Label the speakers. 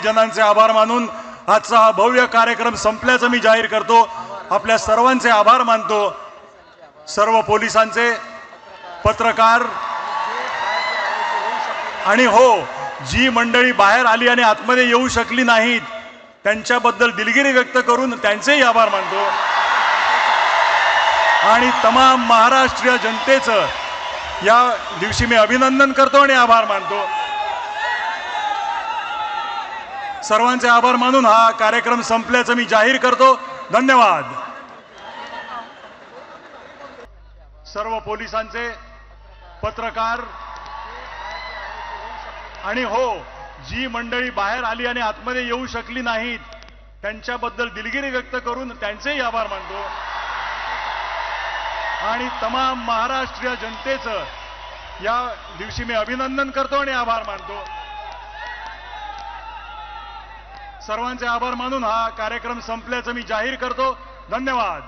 Speaker 1: जनांचे आभार मानून आजचा हा भव्य कार्यक्रम संपल्याचं मी जाहीर करतो. आपल्या सर्वांचे आभार मानतो. सर्व पोलिसांचे पत्रकार आणि हो जी मंडळी बाहेर आली आणि आतमध्ये येऊ शकली नाहीत त्यांच्याबद्दल दिलगिरी व्यक्त करून त्यांचेही आभार मानतो. आणि तमाम महाराष्ट्रीय जनतेचं या दिवशी मी अभिनंदन करतो आणि आभार मानतो. सर्वांचे आभार मानून हा कार्यक्रम संपल्याचं मी जाहीर करतो. धन्यवाद. सर्व पोलिसांचे पत्रकार आणि हो जी मंडळी बाहेर आली आणि आतमध्ये येऊ शकली नाहीत त्यांच्याबद्दल दिलगिरी व्यक्त करून त्यांचेही आभार मानतो. आणि तमाम महाराष्ट्रीय जनतेचं या दिवशी मी अभिनंदन करतो आणि आभार मानतो. सर्वांचे आभार मानून हा कार्यक्रम संपल्याचं मी जाहीर करतो. धन्यवाद.